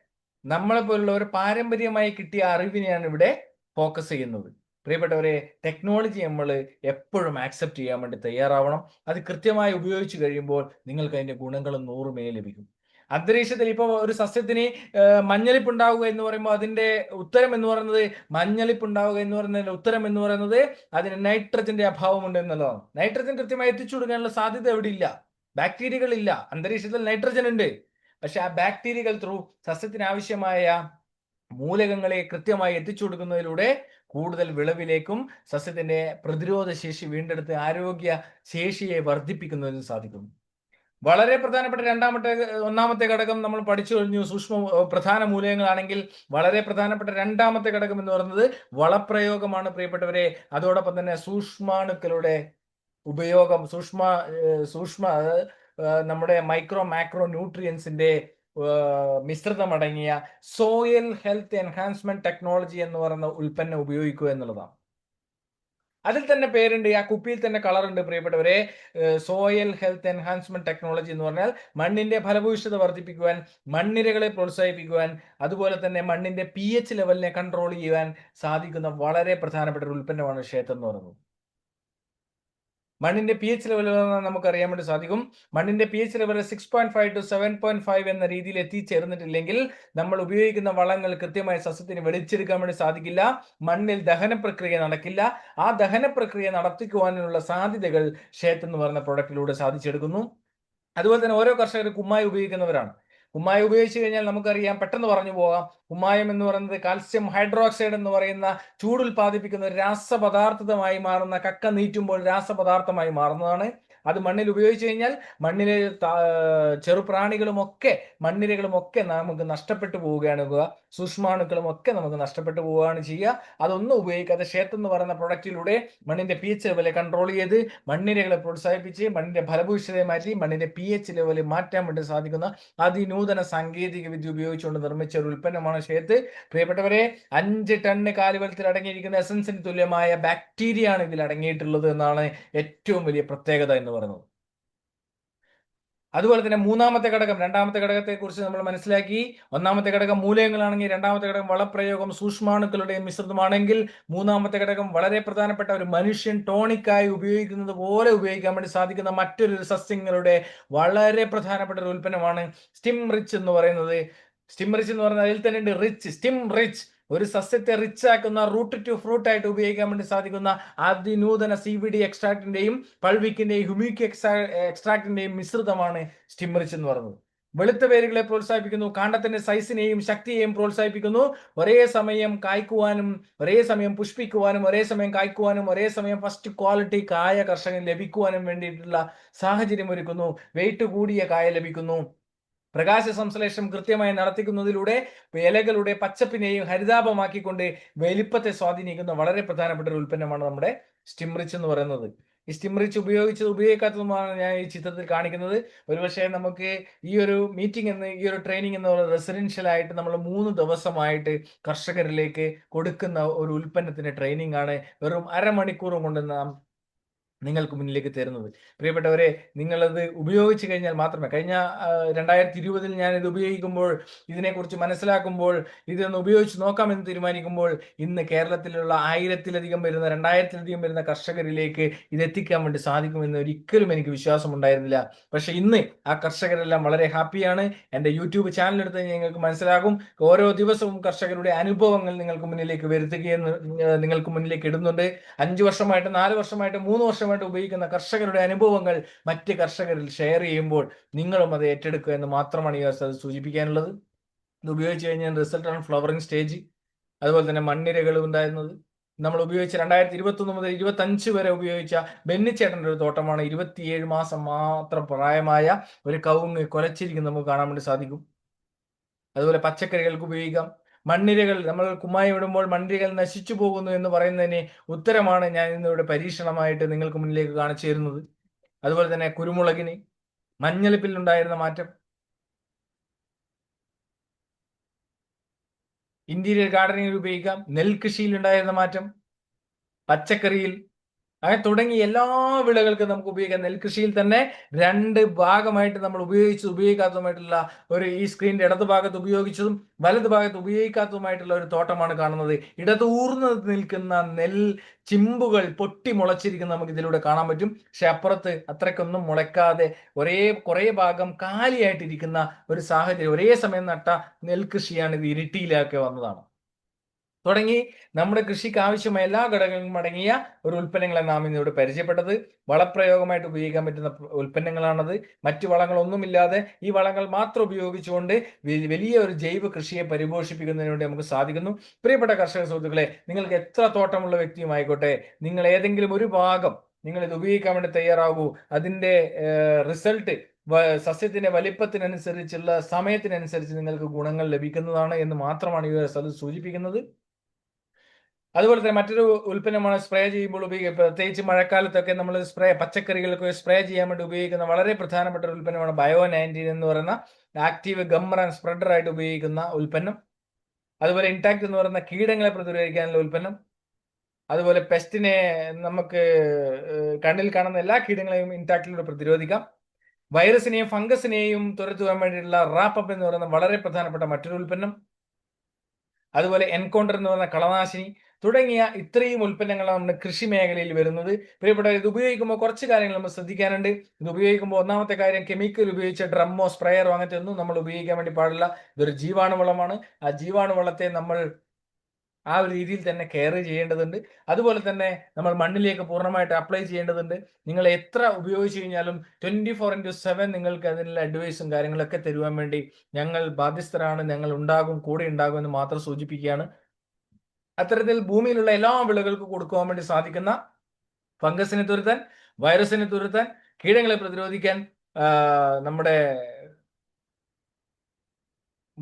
നമ്മളെ പോലുള്ളവർ പാരമ്പര്യമായി കിട്ടിയ അറിവിനെയാണ് ഇവിടെ ഫോക്കസ് ചെയ്യുന്നത്. പ്രിയപ്പെട്ടവരെ ടെക്നോളജി നമ്മൾ എപ്പോഴും ആക്സെപ്റ്റ് ചെയ്യാൻ വേണ്ടി തയ്യാറാവണം. അത് കൃത്യമായി ഉപയോഗിച്ചു കഴിയുമ്പോൾ നിങ്ങൾക്ക് അതിന്റെ ഗുണങ്ങളും നൂറുമേ ലഭിക്കും. അന്തരീക്ഷത്തിൽ ഇപ്പോൾ ഒരു സസ്യത്തിന് മഞ്ഞളിപ്പ് ഉണ്ടാവുക എന്ന് പറയുമ്പോൾ അതിന്റെ ഉത്തരം എന്ന് പറയുന്നത് മഞ്ഞളിപ്പ് ഉണ്ടാവുക എന്ന് പറയുന്നതിന്റെ ഉത്തരം എന്ന് പറയുന്നത് അതിന് നൈട്രജന്റെ അഭാവമുണ്ട് എന്നുള്ളതാണ്. നൈട്രജൻ കൃത്യമായി എത്തിച്ചു കൊടുക്കാനുള്ള സാധ്യത എവിടെ ഇല്ല ബാക്ടീരിയകൾ ഇല്ല അന്തരീക്ഷത്തിൽ നൈട്രജൻ ഉണ്ട്. പക്ഷെ ആ ബാക്ടീരിയകൾ ത്രൂ സസ്യത്തിനാവശ്യമായ മൂലകങ്ങളെ കൃത്യമായി എത്തിച്ചു കൊടുക്കുന്നതിലൂടെ കൂടുതൽ വിളവിലേക്കും സസ്യത്തിന്റെ പ്രതിരോധ ശേഷി വീണ്ടെടുത്ത് ആരോഗ്യ ശേഷിയെ വർദ്ധിപ്പിക്കുന്നതിനും സാധിക്കും വളരെ പ്രധാനപ്പെട്ട രണ്ടാമത്തെ ഒന്നാമത്തെ ഘടകം നമ്മൾ പഠിച്ചു കഴിഞ്ഞു. സൂക്ഷ്മ പ്രധാന മൂലകങ്ങളാണെങ്കിൽ വളരെ പ്രധാനപ്പെട്ട രണ്ടാമത്തെ ഘടകം എന്ന് പറയുന്നത് വളപ്രയോഗമാണ് പ്രിയപ്പെട്ടവരെ. അതോടൊപ്പം തന്നെ സൂക്ഷ്മാണുക്കളുടെ ഉപയോഗം സൂക്ഷ്മ സൂക്ഷ്മ നമ്മുടെ മൈക്രോ മാക്രോ ന്യൂട്രിയൻസിന്റെ മിശ്രിതമടങ്ങിയ സോയിൽ ഹെൽത്ത് എൻഹാൻസ്മെന്റ് ടെക്നോളജി എന്ന് പറയുന്ന ഉൽപ്പന്നം ഉപയോഗിക്കുക എന്നുള്ളതാണ്. അതിൽ തന്നെ പേരുണ്ട്. ആ കുപ്പിയിൽ തന്നെ കളർ ഉണ്ട് പ്രിയപ്പെട്ടവരെ സോയിൽ ഹെൽത്ത് എൻഹാൻസ്മെന്റ് ടെക്നോളജി എന്ന് പറഞ്ഞാൽ മണ്ണിന്റെ ഫലഭൂയിഷ്ഠത വർദ്ധിപ്പിക്കുവാൻ മണ്ണിരകളെ പ്രോത്സാഹിപ്പിക്കുവാൻ അതുപോലെ തന്നെ മണ്ണിന്റെ പി ലെവലിനെ കൺട്രോൾ ചെയ്യുവാൻ സാധിക്കുന്ന വളരെ പ്രധാനപ്പെട്ട ഒരു ഉൽപ്പന്നമാണ് ക്ഷേത്രം എന്ന് പറയുന്നത്. മണ്ണിന്റെ പി എച്ച് ലെവൽ നമുക്ക് അറിയാൻ വേണ്ടി സാധിക്കും. മണ്ണിന്റെ P H level six point five to seven point five എന്ന രീതിയിൽ എത്തിച്ചേർന്നിട്ടില്ലെങ്കിൽ നമ്മൾ ഉപയോഗിക്കുന്ന വളങ്ങൾ കൃത്യമായി സസ്യത്തിന് വെളിച്ചെടുക്കാൻ വേണ്ടി സാധിക്കില്ല. മണ്ണിൽ ദഹന പ്രക്രിയ നടക്കില്ല. ആ ദഹന പ്രക്രിയ നടത്തിക്കുവാനുള്ള സാധ്യതകൾ ഷേത്ത് എന്ന് പറയുന്ന പ്രൊഡക്റ്റിലൂടെ സാധിച്ചെടുക്കുന്നു. അതുപോലെ തന്നെ ഓരോ കർഷകരും കുമ്മായി ഉപയോഗിക്കുന്നവരാണ്. കുമ്മായി ഉപയോഗിച്ച് കഴിഞ്ഞാൽ നമുക്കറിയാം പെട്ടെന്ന് പറഞ്ഞു പോകാം. കുമ്മായം എന്ന് പറയുന്നത് കാൽസ്യം ഹൈഡ്രോക്സൈഡ് എന്ന് പറയുന്ന ചൂട് ഉൽപ്പാദിപ്പിക്കുന്ന രാസപദാർത്ഥമായി മാറുന്ന കക്ക നീറ്റുമ്പോൾ രാസപദാർത്ഥമായി മാറുന്നതാണ് അത് മണ്ണിൽ ഉപയോഗിച്ചു കഴിഞ്ഞാൽ മണ്ണിലെ ചെറുപ്രാണികളുമൊക്കെ മണ്ണിരകളുമൊക്കെ നമുക്ക് നഷ്ടപ്പെട്ടു പോവുകയാണ് സൂക്ഷ്മാണുക്കളും ഒക്കെ നമുക്ക് നഷ്ടപ്പെട്ടു പോവുകയാണ് ചെയ്യുക. അതൊന്നും ഉപയോഗിക്കാതെ ക്ഷേത്രം എന്ന് പറയുന്ന പ്രൊഡക്റ്റിലൂടെ മണ്ണിന്റെ പി എച്ച് ലെവലെ കൺട്രോൾ ചെയ്ത് മണ്ണിരകളെ പ്രോത്സാഹിപ്പിച്ച് മണ്ണിന്റെ ഫലഭൂയിഷ്ഠതയെ മാറ്റി മണ്ണിന്റെ പി എച്ച് ലെവലിൽ മാറ്റാൻ വേണ്ടി സാധിക്കുന്ന അതിനൂതന സാങ്കേതിക വിദ്യ ഉപയോഗിച്ചുകൊണ്ട് നിർമ്മിച്ച ഒരു ഉൽപ്പന്നമാണ് ക്ഷേത്ത് പ്രിയപ്പെട്ടവരെ അഞ്ച് ടണ്ണ് കാലുവലത്തിൽ അടങ്ങിയിരിക്കുന്ന എസൻസിന് തുല്യമായ ബാക്ടീരിയ ആണ് ഇതിൽ അടങ്ങിയിട്ടുള്ളത് എന്നാണ് ഏറ്റവും വലിയ പ്രത്യേകത എന്ന് പറയുന്നത്. അതുപോലെ തന്നെ മൂന്നാമത്തെ ഘടകം രണ്ടാമത്തെ ഘടകത്തെ കുറിച്ച് നമ്മൾ മനസ്സിലാക്കി. ഒന്നാമത്തെ ഘടകം മൂലകങ്ങളാണെങ്കിൽ രണ്ടാമത്തെ ഘടകം വളപ്രയോഗം സൂക്ഷ്മാണുക്കളുടെ മിശ്രിതമാണെങ്കിൽ മൂന്നാമത്തെ ഘടകം വളരെ പ്രധാനപ്പെട്ട ഒരു മനുഷ്യൻ ടോണിക്കായി ഉപയോഗിക്കുന്നത് പോലെ ഉപയോഗിക്കാൻ വേണ്ടി സാധിക്കുന്ന മറ്റൊരു സസ്യങ്ങളുടെ വളരെ പ്രധാനപ്പെട്ട ഒരു ഉൽപ്പന്നമാണ് സ്റ്റിം റിച്ച് എന്ന് പറയുന്നത്. സ്റ്റിം റിച്ച് എന്ന് പറയുന്നത് അതിൽ തന്നെ ഉണ്ട് റിച്ച് സ്റ്റിം റിച്ച് ഒരു സസ്യത്തെ റിച്ച് ആക്കുന്ന റൂട്ട് ടു ഫ്രൂട്ട് ആയിട്ട് ഉപയോഗിക്കാൻ വേണ്ടി സാധിക്കുന്ന അതിനൂതന സി വി ഡി എക്സ്ട്രാക്ടിന്റെയും പൾവിക്കിന്റെയും ഹ്യൂമിക് എക്സ്ട്രാ എക്സ്ട്രാക്ടിന്റെയും മിശ്രിതമാണ് സ്റ്റിമറിച്ച് എന്ന് പറയുന്നത്. വെളുത്ത വേരുകളെ പ്രോത്സാഹിപ്പിക്കുന്നു കാണ്ടത്തിന്റെ സൈസിനെയും ശക്തിയെയും പ്രോത്സാഹിപ്പിക്കുന്നു. ഒരേ സമയം കായ്ക്കുവാനും ഒരേ സമയം പുഷ്പിക്കുവാനും ഒരേ സമയം കായ്ക്കുവാനും ഒരേ സമയം ഫസ്റ്റ് ക്വാളിറ്റി കായ കർഷകൻ ലഭിക്കുവാനും വേണ്ടിയിട്ടുള്ള സാഹചര്യം ഒരുക്കുന്നു വെയിറ്റ് കൂടിയ കായ ലഭിക്കുന്നു. പ്രകാശ സംശ്ലേഷം കൃത്യമായി നടത്തിക്കുന്നതിലൂടെ ഇലകളുടെ പച്ചപ്പിനെയും ഹരിതാപമാക്കിക്കൊണ്ട് വലിപ്പത്തെ സ്വാധീനിക്കുന്ന വളരെ പ്രധാനപ്പെട്ട ഒരു ഉൽപ്പന്നമാണ് നമ്മുടെ സ്റ്റിംറിച്ച് എന്ന് പറയുന്നത്. ഈ സ്റ്റിംറിച്ച് ഉപയോഗിച്ചത് ഉപയോഗിക്കാത്തതുമാണ് ഞാൻ ഈ ചിത്രത്തിൽ കാണിക്കുന്നത്. ഒരുപക്ഷെ നമുക്ക് ഈ ഒരു മീറ്റിംഗ് എന്ന് ഈ ഒരു ട്രെയിനിങ് എന്ന് പറയുന്നത് റെസിഡൻഷ്യൽ ആയിട്ട് നമ്മൾ മൂന്ന് ദിവസമായിട്ട് കർഷകരിലേക്ക് കൊടുക്കുന്ന ഒരു ഉൽപ്പന്നത്തിന്റെ ട്രെയിനിങ് ആണ്. വെറും അരമണിക്കൂർ കൊണ്ട് നാം നിങ്ങൾക്ക് മുന്നിലേക്ക് തരുന്നത് പ്രിയപ്പെട്ടവരെ നിങ്ങളത് ഉപയോഗിച്ച് കഴിഞ്ഞാൽ മാത്രമേ കഴിഞ്ഞ രണ്ടായിരത്തി ഇരുപതിൽ ഞാൻ ഇത് ഉപയോഗിക്കുമ്പോൾ ഇതിനെക്കുറിച്ച് മനസ്സിലാക്കുമ്പോൾ ഇതൊന്ന് ഉപയോഗിച്ച് നോക്കാമെന്ന് തീരുമാനിക്കുമ്പോൾ ഇന്ന് കേരളത്തിലുള്ള ആയിരത്തിലധികം വരുന്ന രണ്ടായിരത്തിലധികം വരുന്ന കർഷകരിലേക്ക് ഇത് എത്തിക്കാൻ വേണ്ടി സാധിക്കുമെന്ന് ഒരിക്കലും എനിക്ക് വിശ്വാസം ഉണ്ടായിരുന്നില്ല പക്ഷെ ഇന്ന് ആ കർഷകരെല്ലാം വളരെ ഹാപ്പിയാണ്. എന്റെ യൂട്യൂബ് ചാനൽ എടുത്ത് നിങ്ങൾക്ക് മനസ്സിലാകും. ഓരോ ദിവസവും കർഷകരുടെ അനുഭവങ്ങൾ നിങ്ങൾക്ക് മുന്നിലേക്ക് വരുത്തുകയെന്ന് നിങ്ങൾക്ക് മുന്നിലേക്ക് ഇടുന്നുണ്ട്. അഞ്ച് വർഷമായിട്ട് നാല് വർഷമായിട്ട് മൂന്ന് വർഷം വർഷമായിട്ട് ഉപയോഗിക്കുന്ന കർഷകരുടെ അനുഭവങ്ങൾ മറ്റ് കർഷകരിൽ ഷെയർ ചെയ്യുമ്പോൾ നിങ്ങളും അത് ഏറ്റെടുക്കുക എന്ന് മാത്രമാണ് ഈ അത് സൂചിപ്പിക്കാനുള്ളത്. ഇത് ഉപയോഗിച്ച് കഴിഞ്ഞാൽ റിസൾട്ടാണ് ഫ്ലവറിംഗ് സ്റ്റേജ് അതുപോലെ തന്നെ മണ്ണിരകളും ഉണ്ടായിരുന്നത്. നമ്മൾ ഉപയോഗിച്ച രണ്ടായിരത്തി ഇരുപത്തി ഒന്ന് മുതൽ ഇരുപത്തി അഞ്ച് വരെ ഉപയോഗിച്ച ബെന്നിച്ചേട്ടന്റെ ഒരു തോട്ടമാണ്. ഇരുപത്തിയേഴ് മാസം മാത്രം പ്രായമായ ഒരു കവുങ്ങ് കൊലച്ചിരിക്കുന്നത് നമുക്ക് കാണാൻ വേണ്ടി സാധിക്കും. അതുപോലെ പച്ചക്കറികൾക്ക് ഉപയോഗിക്കാം. മണ്ണിരകൾ നമ്മൾ കുമ്മായി വിടുമ്പോൾ മണ്ണിരകൾ നശിച്ചു പോകുന്നു എന്ന് പറയുന്നതിന് ഉത്തരമാണ് ഞാൻ ഇന്നിവിടെ പരീക്ഷണമായിട്ട് നിങ്ങൾക്ക് മുന്നിലേക്ക് കാണിച്ചു തരുന്നത് അതുപോലെ തന്നെ കുരുമുളകിന് മഞ്ഞളിപ്പിൽ ഉണ്ടായിരുന്ന മാറ്റം. ഇന്റീരിയർ ഗാർഡനിങ്ങിൽ ഉപയോഗിക്കാം. നെൽകൃഷിയിൽ ഉണ്ടായിരുന്ന മാറ്റം. പച്ചക്കറിയിൽ അങ്ങനെ തുടങ്ങി എല്ലാ വിളകൾക്കും നമുക്ക് ഉപയോഗിക്കാം. നെൽകൃഷിയിൽ തന്നെ രണ്ട് ഭാഗമായിട്ട് നമ്മൾ ഉപയോഗിച്ച് ഉപയോഗിക്കാത്തതുമായിട്ടുള്ള ഒരു ഈ സ്ക്രീനിന്റെ ഇടത് ഭാഗത്ത് ഉപയോഗിച്ചതും വലത് ഭാഗത്ത് ഉപയോഗിക്കാത്തതുമായിട്ടുള്ള ഒരു തോട്ടമാണ് കാണുന്നത്. ഇടതൂർന്ന് നിൽക്കുന്ന നെൽ ചിമ്പുകൾ പൊട്ടി മുളച്ചിരിക്കുന്ന നമുക്ക് ഇതിലൂടെ കാണാൻ പറ്റും. പക്ഷെ അപ്പുറത്ത് അത്രയ്ക്കൊന്നും മുളയ്ക്കാതെ ഒരേ കുറേ ഭാഗം കാലിയായിട്ടിരിക്കുന്ന ഒരു സാഹചര്യം ഒരേ സമയം നട്ട നെൽകൃഷിയാണ് ഇത് ഇരിട്ടിയിലൊക്കെ വന്നതാണ്. തുടങ്ങി നമ്മുടെ കൃഷിക്ക് ആവശ്യമായ എല്ലാ ഘടകങ്ങളും അടങ്ങിയ ഒരു ഉൽപ്പന്നങ്ങളെ നാം ഇന്നിവിടെ പരിചയപ്പെട്ടത്. വളപ്രയോഗമായിട്ട് ഉപയോഗിക്കാൻ പറ്റുന്ന ഉൽപ്പന്നങ്ങളാണത്. മറ്റു വളങ്ങളൊന്നുമില്ലാതെ ഈ വളങ്ങൾ മാത്രം ഉപയോഗിച്ചുകൊണ്ട് വലിയ ഒരു ജൈവ കൃഷിയെ പരിപോഷിപ്പിക്കുന്നതിന് വേണ്ടി നമുക്ക് സാധിക്കുന്നു. പ്രിയപ്പെട്ട കർഷക സുഹൃത്തുക്കളെ നിങ്ങൾക്ക് എത്ര തോട്ടമുള്ള വ്യക്തിയുമായിക്കോട്ടെ നിങ്ങൾ ഏതെങ്കിലും ഒരു ഭാഗം നിങ്ങൾ ഇത് ഉപയോഗിക്കാൻ വേണ്ടി തയ്യാറാകൂ. അതിന്റെ റിസൾട്ട് സസ്യത്തിന്റെ വലിപ്പത്തിനനുസരിച്ചുള്ള സമയത്തിനനുസരിച്ച് നിങ്ങൾക്ക് ഗുണങ്ങൾ ലഭിക്കുന്നതാണ് എന്ന് മാത്രമാണ് ഈ സ്ഥലത്ത് സൂചിപ്പിക്കുന്നത്. അതുപോലെ തന്നെ മറ്റൊരു ഉൽപ്പന്നമാണ് സ്പ്രേ ചെയ്യുമ്പോൾ ഉപയോഗിക്കുക. പ്രത്യേകിച്ച് മഴക്കാലത്തൊക്കെ നമ്മൾ സ്പ്രേ പച്ചക്കറികൾക്ക് സ്പ്രേ ചെയ്യാൻ വേണ്ടി ഉപയോഗിക്കുന്ന വളരെ പ്രധാനപ്പെട്ട ഒരു ഉൽപ്പന്നമാണ് ബയോ നയന്റീൻ എന്ന് പറയുന്ന ആക്റ്റീവ് ഗമ്മർ ആൻഡ് സ്പ്രെഡർ ആയിട്ട് ഉപയോഗിക്കുന്ന ഉൽപ്പന്നം. അതുപോലെ ഇൻടാക്ട് എന്ന് പറയുന്ന കീടങ്ങളെ പ്രതിരോധിക്കാനുള്ള ഉൽപ്പന്നം. അതുപോലെ പെസ്റ്റിനെ നമുക്ക് കണ്ണിൽ കാണുന്ന എല്ലാ കീടങ്ങളെയും ഇൻടാക്റ്റിലൂടെ പ്രതിരോധിക്കാം. വൈറസിനെയും ഫംഗസിനെയും തുരത്തുവാൻ വേണ്ടിയിട്ടുള്ള റാപ്പപ്പ് എന്ന് പറയുന്ന വളരെ പ്രധാനപ്പെട്ട മറ്റൊരു ഉൽപ്പന്നം. അതുപോലെ എൻകൗണ്ടർ എന്ന് പറയുന്ന കളനാശിനി. തുടങ്ങിയ ഇത്രയും ഉൽപ്പന്നങ്ങളാണ് നമ്മുടെ കൃഷി മേഖലയിൽ വരുന്നത്. പ്രിയപ്പെട്ടവർ ഇത് ഉപയോഗിക്കുമ്പോൾ കുറച്ച് കാര്യങ്ങൾ നമ്മൾ ശ്രദ്ധിക്കാനുണ്ട്. ഇത് ഉപയോഗിക്കുമ്പോൾ ഒന്നാമത്തെ കാര്യം കെമിക്കൽ ഉപയോഗിച്ച ഡ്രമ്മോ സ്പ്രേയറോ അങ്ങനത്തെ ഒന്നും നമ്മൾ ഉപയോഗിക്കാൻ വേണ്ടി പാടില്ല. ഇതൊരു ജീവാണുവളമാണ്. ആ ജീവാണുവളത്തെ നമ്മൾ ആ ഒരു രീതിയിൽ തന്നെ കെയർ ചെയ്യേണ്ടതുണ്ട്. അതുപോലെ തന്നെ നമ്മൾ മണ്ണിലേക്ക് പൂർണമായിട്ട് അപ്ലൈ ചെയ്യേണ്ടതുണ്ട്. നിങ്ങൾ എത്ര ഉപയോഗിച്ച് കഴിഞ്ഞാലും ട്വന്റി ഫോർ ഇന്റു സെവൻ നിങ്ങൾക്ക് അതിനുള്ള അഡ്വൈസും കാര്യങ്ങളൊക്കെ തരുവാൻ വേണ്ടി ഞങ്ങൾ ബാധ്യസ്ഥരാണ്. ഞങ്ങൾ ഉണ്ടാകും കൂടെ ഉണ്ടാകും എന്ന് മാത്രം സൂചിപ്പിക്കുകയാണ്. അത്തരത്തിൽ ഭൂമിയിലുള്ള എല്ലാ വിളകൾക്കും കൊടുക്കുവാൻ വേണ്ടി സാധിക്കുന്ന ഫംഗസിനെ തുരുത്താൻ വൈറസിനെ തുരുത്താൻ കീടങ്ങളെ പ്രതിരോധിക്കാൻ നമ്മുടെ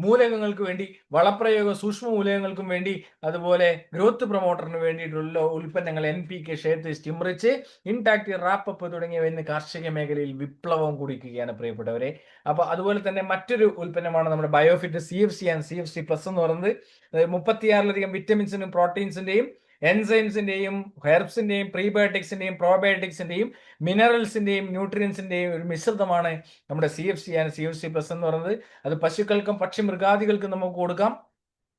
മൂലകങ്ങൾക്ക് വേണ്ടി വളപ്രയോഗ സൂക്ഷ്മ മൂലകങ്ങൾക്കും വേണ്ടി അതുപോലെ ഗ്രോത്ത് പ്രൊമോട്ടറിന് വേണ്ടിയിട്ടുള്ള ഉൽപ്പന്നങ്ങൾ എൻ പി കെ ഷെയർത്ത് സ്റ്റിമറിച്ച് ഇൻടാക്ട് റാപ്പപ്പ് തുടങ്ങിയവ ഇന്ന് കാർഷിക മേഖലയിൽ വിപ്ലവം കുടിക്കുകയാണ് പ്രിയപ്പെട്ടവരെ. അപ്പൊ അതുപോലെ തന്നെ മറ്റൊരു ഉൽപ്പന്നമാണ് നമ്മുടെ biofit C F C and C F C plus എന്ന് പറയുന്നത്. മുപ്പത്തിയാറിലധികം വിറ്റമിൻസിനും പ്രോട്ടീൻസിന്റെയും എൻസൈംസിന്റെയും ഹെർബ്സിന്റെയും പ്രീബയോട്ടിക്സിന്റെയും പ്രോബയോട്ടിക്സിന്റെയും മിനറൽസിന്റെയും ന്യൂട്രിയൻസിന്റെയും ഒരു മിശ്രിതമാണ് നമ്മുടെ C F C and C F C plus എന്ന് പറയുന്നത്. അത് പശുക്കൾക്കും പക്ഷി മൃഗാദികൾക്കും നമുക്ക് കൊടുക്കാം.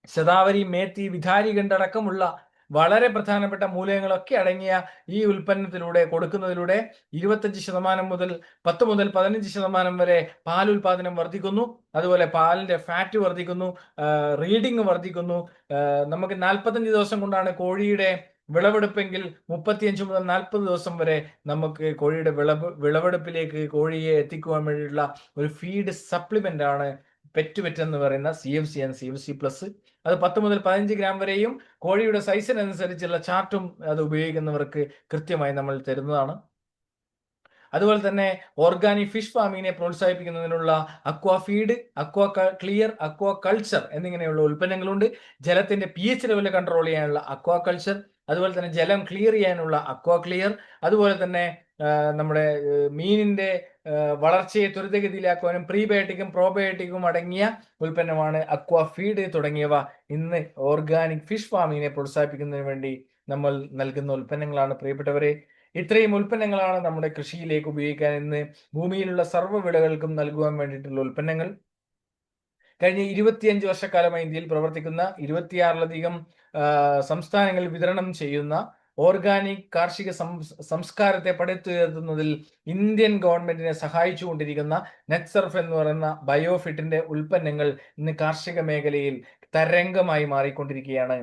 ശതാവരി മേത്തി വിധാരി ഗണ്ടടക്കമുള്ള വളരെ പ്രധാനപ്പെട്ട മൂലകങ്ങളൊക്കെ അടങ്ങിയ ഈ ഉൽപ്പന്നത്തിലൂടെ കൊടുക്കുന്നതിലൂടെ ഇരുപത്തഞ്ച് ശതമാനം മുതൽ പത്ത് മുതൽ പതിനഞ്ച് ശതമാനം വരെ പാൽ ഉൽപാദനം വർദ്ധിക്കുന്നു. അതുപോലെ പാലിന്റെ ഫാറ്റ് വർദ്ധിക്കുന്നു റീഡിങ് വർദ്ധിക്കുന്നു. നമുക്ക് നാൽപ്പത്തഞ്ച് ദിവസം കൊണ്ടാണ് കോഴിയുടെ വിളവെടുപ്പെങ്കിൽ മുപ്പത്തിയഞ്ച് മുതൽ നാൽപ്പത് ദിവസം വരെ നമുക്ക് കോഴിയുടെ വിളവ് വിളവെടുപ്പിലേക്ക് കോഴിയെ എത്തിക്കുവാൻ വേണ്ടിയിട്ടുള്ള ഒരു ഫീഡ് സപ്ലിമെന്റ് ആണ് പെറ്റ് പെറ്റ് എന്ന് പറയുന്ന C F C and C F C plus അത് പത്ത് മുതൽ പതിനഞ്ച് ഗ്രാം വരെയും കോഴിയുടെ സൈസിനനുസരിച്ചുള്ള ചാർട്ടും അത് ഉപയോഗിക്കുന്നവർക്ക് കൃത്യമായി നമ്മൾ തരുന്നതാണ്. അതുപോലെ തന്നെ ഓർഗാനിക് ഫിഷ് ഫാമിങ്ങിനെ പ്രോത്സാഹിപ്പിക്കുന്നതിനുള്ള aqua feed aqua clear aquaculture എന്നിങ്ങനെയുള്ള ഉൽപ്പന്നങ്ങളുണ്ട്. ജലത്തിന്റെ പി എച്ച് ലെവൽ കൺട്രോൾ ചെയ്യാനുള്ള അക്വാ കൾച്ചർ അതുപോലെ തന്നെ ജലം ക്ലിയർ ചെയ്യാനുള്ള അക്വാ ക്ലിയർ അതുപോലെ തന്നെ നമ്മുടെ മീനിന്റെ വളർച്ചയെ ത്വരിതഗതിയിലാക്കുവാനും പ്രീബയോട്ടിക്കും പ്രോബയോട്ടിക്കും അടങ്ങിയ ഉൽപ്പന്നമാണ് അക്വാ ഫീഡ് തുടങ്ങിയവ. ഇന്ന് ഓർഗാനിക് ഫിഷ് ഫാമിങ്ങിനെ പ്രോത്സാഹിപ്പിക്കുന്നതിന് വേണ്ടി നമ്മൾ നൽകുന്ന ഉൽപ്പന്നങ്ങളാണ്. പ്രിയപ്പെട്ടവരെ ഇത്രയും ഉൽപ്പന്നങ്ങളാണ് നമ്മുടെ കൃഷിയിലേക്ക് ഉപയോഗിക്കാൻ ഇന്ന് ഭൂമിയിലുള്ള സർവ വിളകൾക്കും നൽകുവാൻ വേണ്ടിയിട്ടുള്ള ഉൽപ്പന്നങ്ങൾ. കഴിഞ്ഞ ഇരുപത്തിയഞ്ച് വർഷക്കാലമായി ഇന്ത്യയിൽ പ്രവർത്തിക്കുന്ന ഇരുപത്തിയാറിലധികം സംസ്ഥാനങ്ങളിൽ വിതരണം ചെയ്യുന്ന ഓർഗാനിക് കാർഷിക സംസ്കാരത്തെ പടുത്തുയർത്തുന്നതിൽ ഇന്ത്യൻ ഗവൺമെന്റിനെ സഹായിച്ചുകൊണ്ടിരിക്കുന്ന നെറ്റ്സർഫ് എന്ന് പറയുന്ന ബയോഫിറ്റിന്റെ ഉൽപ്പന്നങ്ങൾ ഇന്ന് കാർഷിക മേഖലയിൽ തരംഗമായി മാറിക്കൊണ്ടിരിക്കുകയാണ്.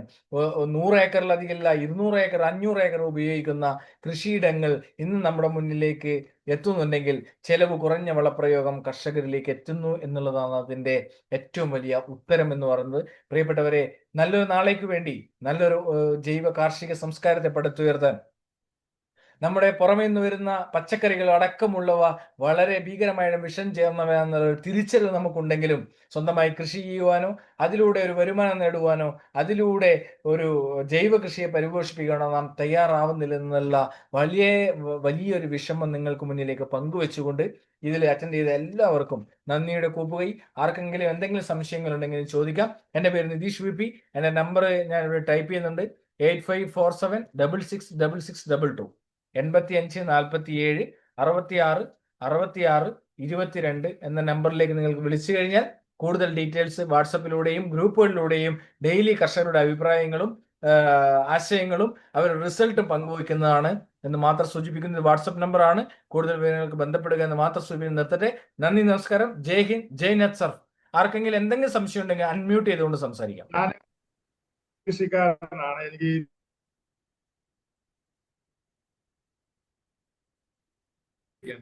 നൂറ് ഏക്കറിലധികമല്ല ഇരുന്നൂറ് ഏക്കർ അഞ്ഞൂറ് ഏക്കർ ഉപയോഗിക്കുന്ന കൃഷിയിടങ്ങൾ ഇന്ന് നമ്മുടെ മുന്നിലേക്ക് എത്തുന്നുണ്ടെങ്കിൽ ചെലവ് കുറഞ്ഞ വളപ്രയോഗം കർഷകരിലേക്ക് എത്തുന്നു എന്നുള്ളതാണ് അതിന്റെ ഏറ്റവും വലിയ ഉത്തരം എന്ന് പറയുന്നത്. പ്രിയപ്പെട്ടവരെ നല്ലൊരു നാളേക്ക് വേണ്ടി നല്ലൊരു ജൈവ കാർഷിക സംസ്കാരത്തെ പടുത്തുയർത്താൻ നമ്മുടെ പുറമേ നിന്ന് വരുന്ന പച്ചക്കറികൾ അടക്കമുള്ളവ വളരെ ഭീകരമായ വിഷം ചേർന്നവ എന്നുള്ള ഒരു തിരിച്ചറിവ് നമുക്കുണ്ടെങ്കിലും സ്വന്തമായി കൃഷി ചെയ്യുവാനോ അതിലൂടെ ഒരു വരുമാനം നേടുവാനോ അതിലൂടെ ഒരു ജൈവ കൃഷിയെ പരിപോഷിപ്പിക്കാനോ നാം തയ്യാറാവുന്നില്ലെന്നുള്ള വലിയ വലിയൊരു വിഷമം നിങ്ങൾക്ക് മുന്നിലേക്ക് പങ്കുവെച്ചുകൊണ്ട് ഇതിൽ അറ്റൻഡ് ചെയ്ത എല്ലാവർക്കും നന്ദിയുടെ കൂപ്പുകൈ. ആർക്കെങ്കിലും എന്തെങ്കിലും സംശയങ്ങൾ ഉണ്ടെങ്കിൽ ചോദിക്കാം. എന്റെ പേര് നിതീഷ് വി പി. എന്റെ നമ്പർ ഞാൻ ടൈപ്പ് ചെയ്യുന്നുണ്ട്. Eight five four seven double six double six double two. എൺപത്തി അഞ്ച് നാൽപ്പത്തി ഏഴ് അറുപത്തി ആറ് അറുപത്തി ആറ് ഇരുപത്തിരണ്ട് എന്ന നമ്പറിലേക്ക് നിങ്ങൾക്ക് വിളിച്ചു കഴിഞ്ഞാൽ കൂടുതൽ ഡീറ്റെയിൽസ് വാട്സപ്പിലൂടെയും ഗ്രൂപ്പുകളിലൂടെയും ഡെയിലി കർഷകരുടെ അഭിപ്രായങ്ങളും ആശയങ്ങളും അവരുടെ റിസൾട്ടും പങ്കുവയ്ക്കുന്നതാണ് എന്ന് മാത്രം സൂചിപ്പിക്കുന്നത് വാട്സപ്പ് നമ്പറാണ്. കൂടുതൽ വിവരങ്ങൾക്ക് ബന്ധപ്പെടുക എന്ന് മാത്രം സൂചിപ്പിക്കുന്നത് നിർത്തട്ടെ. നന്ദി നമസ്കാരം. ജയ് ഹിന്ദ് ജയ് നത് സർ ആർക്കെങ്കിലും എന്തെങ്കിലും സംശയം ഉണ്ടെങ്കിൽ അൺമ്യൂട്ട് ചെയ്തുകൊണ്ട് സംസാരിക്കാം. കൃഷിക്കാരനാണ്. എനിക്ക് ഈ